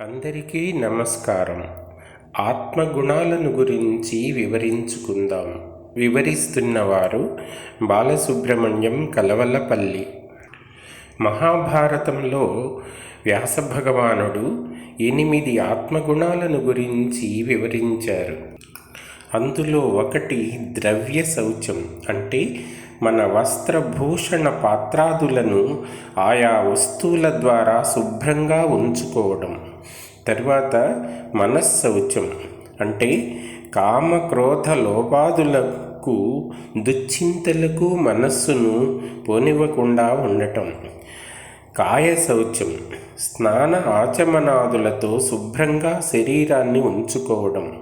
అందరికీ నమస్కారం. ఆత్మగుణాలను గురించి వివరించుకుందాం. వివరిస్తున్నవారు బాలసుబ్రహ్మణ్యం కలవలపల్లి. మహాభారతంలో వ్యాస భగవానుడు ఎనిమిది ఆత్మగుణాలను గురించి వివరించారు. అందులో ఒకటి ద్రవ్య శౌచం అంటే మన వస్త్రభూషణ పాత్రాదులను ఆయా వస్తువుల ద్వారా శుభ్రంగా ఉంచుకోవడం. తర్వాత మనస్సౌచ్యం అంటే కామ క్రోధ లోపాదులకు దుశ్చింతలకు మనస్సును పోనివ్వకుండా ఉండటం. కాయ స్నాన ఆచమనాదులతో శుభ్రంగా శరీరాన్ని ఉంచుకోవడం.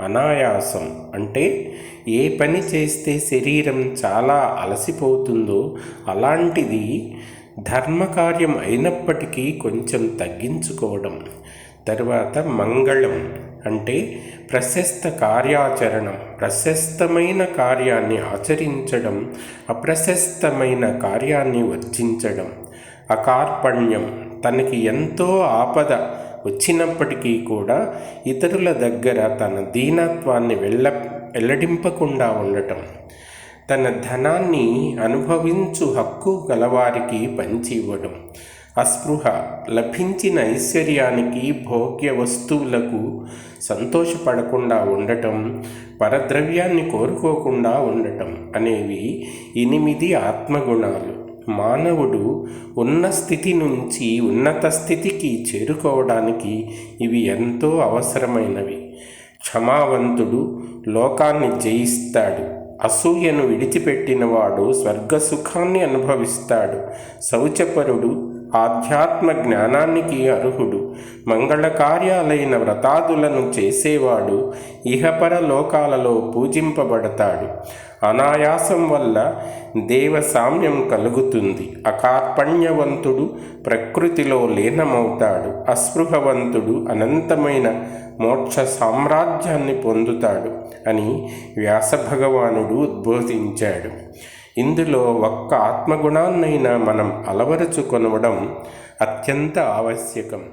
అనాయాసం అంటే ఏ పని చేస్తే శరీరం చాలా అలసిపోతుందో అలాంటిది ధర్మకార్యం అయినప్పటికీ కొంచెం తగ్గించుకోవడం. తర్వాత మంగళం అంటే ప్రశస్త కార్యాచరణం ప్రశస్తమైన కార్యాన్ని ఆచరించడం అప్రశస్తమైన కార్యాన్ని వర్జించడం. అకార్పణ్యం తనకి ఎంతో ఆపద వచ్చినప్పటికీ కూడా ఇతరుల దగ్గర తన దీనత్వాన్ని వెళ్ళ వెల్లడింపకుండా ఉండటం. తన ధనాన్ని అనుభవించు హక్కు గలవారికి పంచి ఇవ్వడం అస్పృహ లభించిన ఐశ్వర్యానికి భోగ్య వస్తువులకు సంతోషపడకుండా ఉండటం పరద్రవ్యాన్ని కోరుకోకుండా ఉండటం అనేవి ఎనిమిది ఆత్మగుణాలు. మానవుడు ఉన్న స్థితి నుంచి ఉన్నత స్థితికి చేరుకోవడానికి ఇవి ఎంతో అవసరమైనవి. క్షమావంతుడు లోకాన్ని జయిస్తాడు. అసూయను విడిచిపెట్టినవాడు స్వర్గసుఖాన్ని అనుభవిస్తాడు. శౌచపరుడు ఆధ్యాత్మ జ్ఞానానికి అర్హుడు. మంగళ కార్యాలైన వ్రతాదులను చేసేవాడు ఇహపర లోకాలలో పూజింపబడతాడు. అనాయాసం వల్ల దేవ సామ్యం కలుగుతుంది. అకార్పణ్యవంతుడు ప్రకృతిలో లీనమవుతాడు. అస్పృహవంతుడు అనంతమైన మోక్ష సామ్రాజ్యాన్ని పొందుతాడు అని వ్యాసభగవానుడు ఉద్బోధించాడు. ఇందులో ఒక్క ఆత్మగుణాన్నైనా మనం అలవరుచుకొనవడం అత్యంత ఆవశ్యకం.